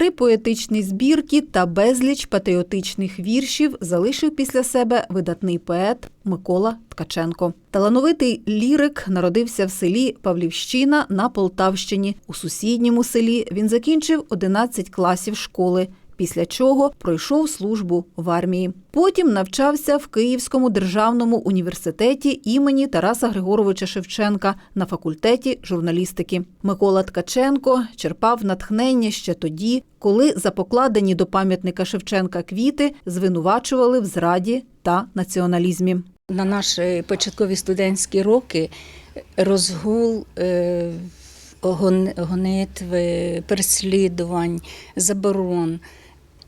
три поетичні збірки та безліч патріотичних віршів залишив після себе видатний поет Микола Ткаченко. Талановитий лірик народився в селі Павлівщина на Полтавщині. У сусідньому селі він закінчив 11 класів школи. Після чого пройшов службу в армії. Потім навчався в Київському державному університеті імені Тараса Григоровича Шевченка на факультеті журналістики. Микола Ткаченко черпав натхнення ще тоді, коли за покладені до пам'ятника Шевченка квіти звинувачували в зраді та націоналізмі. На наші початкові студентські роки розгул е, гонитви, переслідувань, заборон.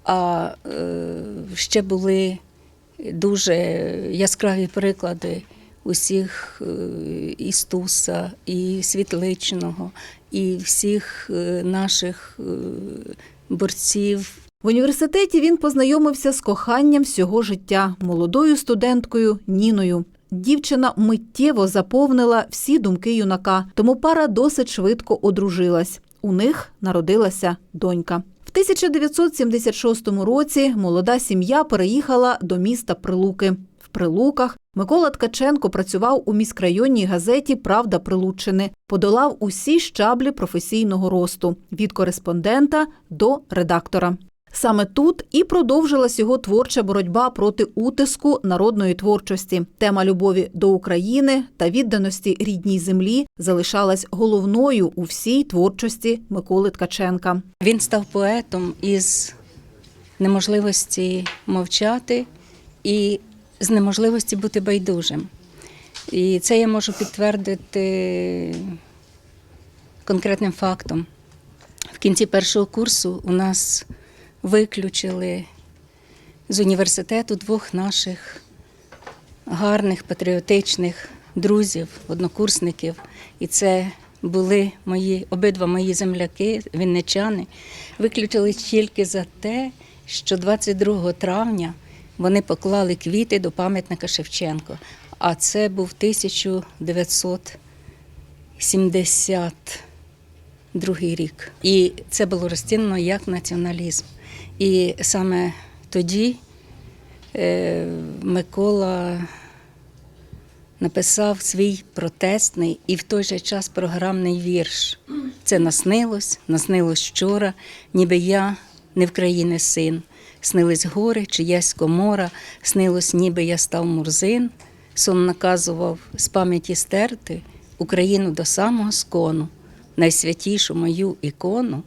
А е, ще були дуже яскраві приклади усіх е, і Стуса, і Світличного, і всіх е, наших борців В університеті він познайомився з коханням всього життя молодою студенткою Ніною. Дівчина миттєво заповнила всі думки юнака, тому пара досить швидко одружилась. У них народилася донька. В 1976 році молода сім'я переїхала до міста Прилуки. В Прилуках Микола Ткаченко працював у міськрайонній газеті Правда Прилуччини, подолав усі щаблі професійного росту від кореспондента до редактора. Саме тут і продовжилась його творча боротьба проти утиску народної творчості. Тема любові до України та відданості рідній землі залишалась головною у всій творчості Миколи Ткаченка. Він став поетом із неможливості мовчати і з неможливості бути байдужим. І це я можу підтвердити конкретним фактом. В кінці першого курсу у нас виключили з університету двох наших гарних патріотичних друзів, однокурсників. І це були мої обидва мої земляки, вінничани. Виключили тільки за те, що 22 травня вони поклали квіти до пам'ятника Шевченко. А це був 1972 рік. І це було розцінено як націоналізм. І саме тоді е, Микола написав свій протестний і в той же час програмний вірш. Це наснилось, наснилось вчора, ніби я не в країни син. Снились гори, чиясь комора, снилось, ніби я став мурзин. Сон наказував з пам'яті стерти Україну до самого скону, найсвятішу мою ікону.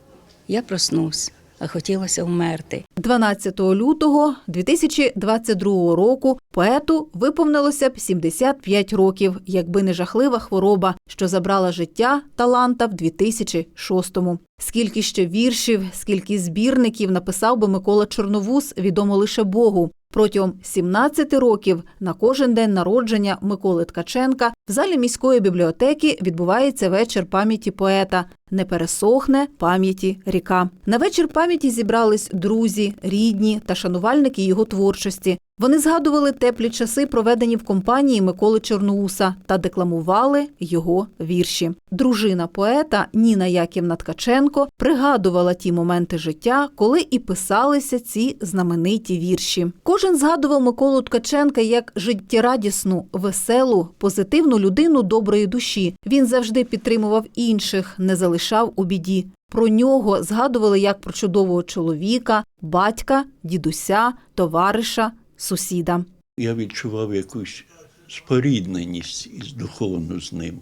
Я проснувся, хотілося вмерти. 12 лютого 2022 року поету виповнилося б 75 років, якби не жахлива хвороба, що забрала життя таланта в 2006-му. Скільки ще віршів, скільки збірників написав би Микола Чорновус, відомо лише Богу. Протягом 17 років на кожен день народження Миколи Ткаченка в залі міської бібліотеки відбувається вечір пам'яті поета. Не пересохне пам'яті ріка. На вечір пам'яті зібрались друзі, рідні та шанувальники його творчості. Вони згадували теплі часи, проведені в компанії Миколи Чорноуса, та декламували його вірші. Дружина поета Ніна Яківна Ткаченко пригадувала ті моменти життя, коли і писалися ці знамениті вірші. Кожен згадував Миколу Ткаченка як життєрадісну, веселу, позитивну людину доброї душі. Він завжди підтримував інших, не залишав у біді. Про нього згадували як про чудового чоловіка, батька, дідуся, товариша, сусіда. Я відчував якусь спорідненість із духовно з ним.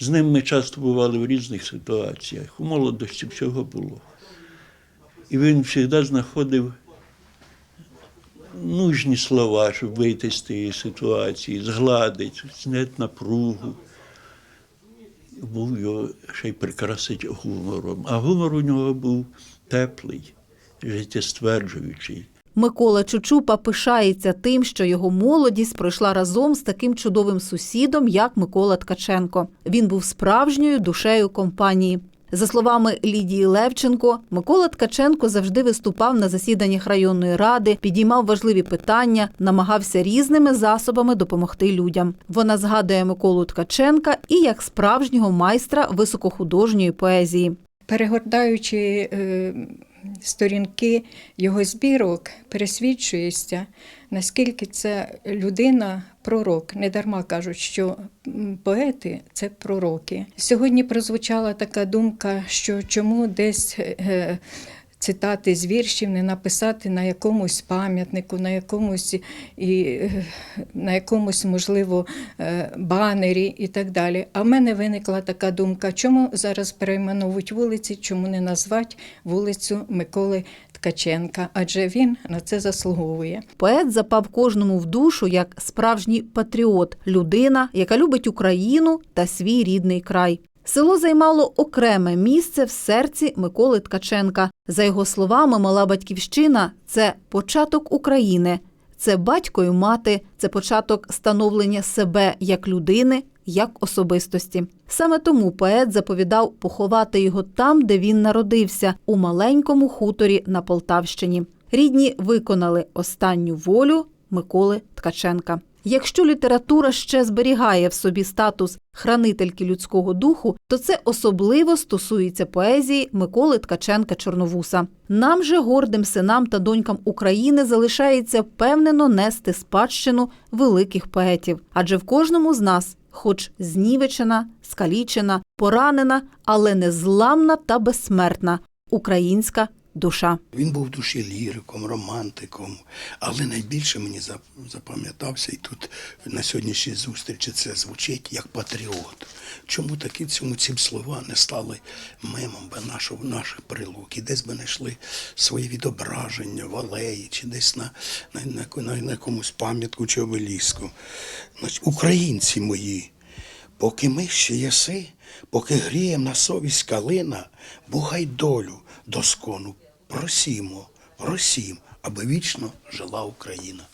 З ним ми часто бували в різних ситуаціях. У молодості всього було. І він завжди знаходив нужні слова, щоб вийти з тієї ситуації, згладити, зняти напругу. Був його ще й прикрасить гумором. А гумор у нього був теплий, життєстверджуючий. Микола Чучупа пишається тим, що його молодість пройшла разом з таким чудовим сусідом, як Микола Ткаченко. Він був справжньою душею компанії. За словами Лідії Левченко, Микола Ткаченко завжди виступав на засіданнях районної ради, підіймав важливі питання, намагався різними засобами допомогти людям. Вона згадує Миколу Ткаченка і як справжнього майстра високохудожньої поезії. Перегортаючи е, сторінки його збірок, пересвідчуєшся, наскільки це людина пророк. Не дарма кажуть, що поети це пророки. Сьогодні прозвучала така думка, що чому десь. Цитати з віршів не написати на якомусь пам'ятнику, на якомусь і на якомусь, можливо, е, банері і так далі. А в мене виникла така думка, чому зараз перейменовують вулиці, чому не назвати вулицю Миколи Ткаченка, адже він на це заслуговує. Поет запав кожному в душу як справжній патріот, людина, яка любить Україну та свій рідний край. Село займало окреме місце в серці Миколи Ткаченка. За його словами, мала батьківщина це початок України, це батько і мати, це початок становлення себе як людини, як особистості. Саме тому поет заповідав поховати його там, де він народився, у маленькому хуторі на Полтавщині. Рідні виконали останню волю Миколи Ткаченка. Якщо література ще зберігає в собі статус хранительки людського духу, то це особливо стосується поезії Миколи Ткаченка Чорновуса. Нам же, гордим синам та донькам України, залишається впевнено нести спадщину великих поетів, адже в кожному з нас, хоч знівечена, скалічена, поранена, але незламна та безсмертна українська душа. Він був душі ліриком, романтиком, але найбільше мені запам'ятався, і тут на сьогоднішній зустрічі це звучить як патріот. Чому такі цьому ці слова не стали мемом би нашого, наших прилук, і десь би знайшли своє відображення в алеї, чи десь на, на, на, на, на якомусь пам'ятку чи обеліску. Значить, українці мої, Поки ми ще єси, поки грієм на совість калина, бугай долю доскону просімо, просім, аби вічно жила Україна.